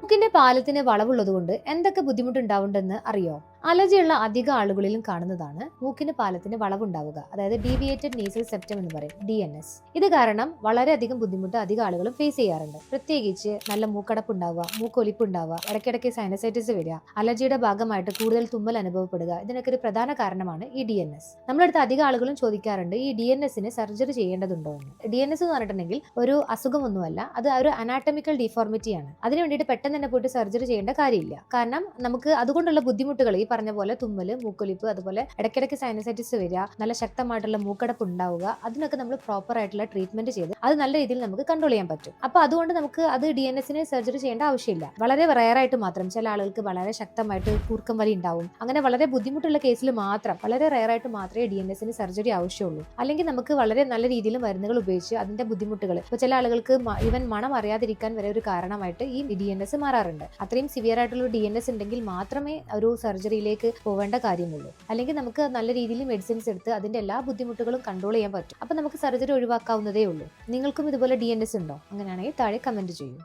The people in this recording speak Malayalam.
മൂക്കിന്റെ പാലത്തിന് വളവുള്ളതുകൊണ്ട് എന്തൊക്കെ ബുദ്ധിമുട്ടുണ്ടാവുണ്ടെന്ന് അറിയോ? അലർജിയുള്ള അധിക ആളുകളിലും കാണുന്നതാണ് മൂക്കിന് പാലത്തിന് വളവുണ്ടാവുക അതായത് ഡീവിയേറ്റഡ് നീസൽ സെപ്റ്റം എന്ന് പറയും ഡി എൻ എസ് ഇത് കാരണം വളരെയധികം ബുദ്ധിമുട്ട് അധിക ആളുകളും ഫേസ് ചെയ്യാറുണ്ട്. പ്രത്യേകിച്ച് നല്ല മൂക്കടപ്പ് ഉണ്ടാവുക മൂക്കൊലിപ്പ് ഉണ്ടാവുക ഇടയ്ക്കിടയ്ക്ക് സൈനസൈറ്റിസ് വരിക അലർജിയുടെ ഭാഗമായിട്ട് കൂടുതൽ തുമ്മൽ അനുഭവപ്പെടുക ഇതിനൊക്കെ ഒരു പ്രധാന കാരണമാണ് ഈ ഡി എൻ എസ് നമ്മളടുത്ത് അധിക ആളുകളും ചോദിക്കാറുണ്ട് ഈ ഡി എൻ എസിന് സർജറി ചെയ്യേണ്ടതുണ്ടോ എന്ന്. ഡി എൻ എസ് എന്ന് പറഞ്ഞിട്ടുണ്ടെങ്കിൽ ഒരു അസുഖമൊന്നുമല്ല അത് ഒരു അനാട്ടമിക്കൽ ഡിഫോർമിറ്റിയാണ് അതിനു വേണ്ടിയിട്ട് പെട്ടെന്ന് തന്നെ പോയിട്ട് സർജറി ചെയ്യേണ്ട കാര്യമില്ല. കാരണം നമുക്ക് അതുകൊണ്ടുള്ള ബുദ്ധിമുട്ടുകൾ ഈ പറഞ്ഞ പോലെ തുമ്മൽ മൂക്കൊലിപ്പ് അതുപോലെ ഇടയ്ക്കിടയ്ക്ക് സൈനസൈറ്റിസ് വരിക നല്ല ശക്തമായിട്ടുള്ള മൂക്കടപ്പ് ഉണ്ടാവുക അതിനൊക്കെ നമ്മൾ പ്രോപ്പർ ആയിട്ടുള്ള ട്രീറ്റ്മെന്റ് ചെയ്ത് അത് നല്ല രീതിയിൽ നമുക്ക് കൺട്രോൾ ചെയ്യാൻ പറ്റും. അപ്പൊ അതുകൊണ്ട് നമുക്ക് അത് ഡി എൻ എസിന് സർജറി ചെയ്യേണ്ട ആവശ്യമില്ല. വളരെ റയർ ആയിട്ട് മാത്രം ചില ആളുകൾക്ക് വളരെ ശക്തമായിട്ട് കൂർക്കം വലി ഉണ്ടാവും. അങ്ങനെ വളരെ ബുദ്ധിമുട്ടുള്ള കേസിൽ മാത്രം വളരെ റയർ ആയിട്ട് മാത്രമേ ഡി എൻ എസിന് സർജറി ആവശ്യമുള്ളൂ. അല്ലെങ്കിൽ നമുക്ക് വളരെ നല്ല രീതിയിൽ മരുന്നുകൾ ഉപയോഗിച്ച് അതിന്റെ ബുദ്ധിമുട്ടുകൾ ഇപ്പൊ ചില ആളുകൾക്ക് ഇവൻ മണം അറിയാതിരിക്കാൻ വരെ ഒരു കാരണമായിട്ട് ഈ ഡി എൻ എസ് മാറാറുണ്ട്. അത്രയും സിവിയർ ആയിട്ടുള്ള ഡി എൻ എസ് ഉണ്ടെങ്കിൽ മാത്രമേ ഒരു സർജറിയിലേക്ക് പോവേണ്ട കാര്യമുള്ളൂ. അല്ലെങ്കിൽ നമുക്ക് നല്ല രീതിയിൽ മെഡിസിൻസ് എടുത്ത് അതിന്റെ എല്ലാ ബുദ്ധിമുട്ടുകളും കൺട്രോൾ ചെയ്യാൻ പറ്റും. അപ്പൊ നമുക്ക് സർജറി ഒഴിവാക്കാവുന്നതേ ഉള്ളൂ. നിങ്ങൾക്കും ഇതുപോലെ ഡി ഉണ്ടോ? അങ്ങനെയാണെങ്കിൽ താഴെ കമന്റ് ചെയ്യൂ.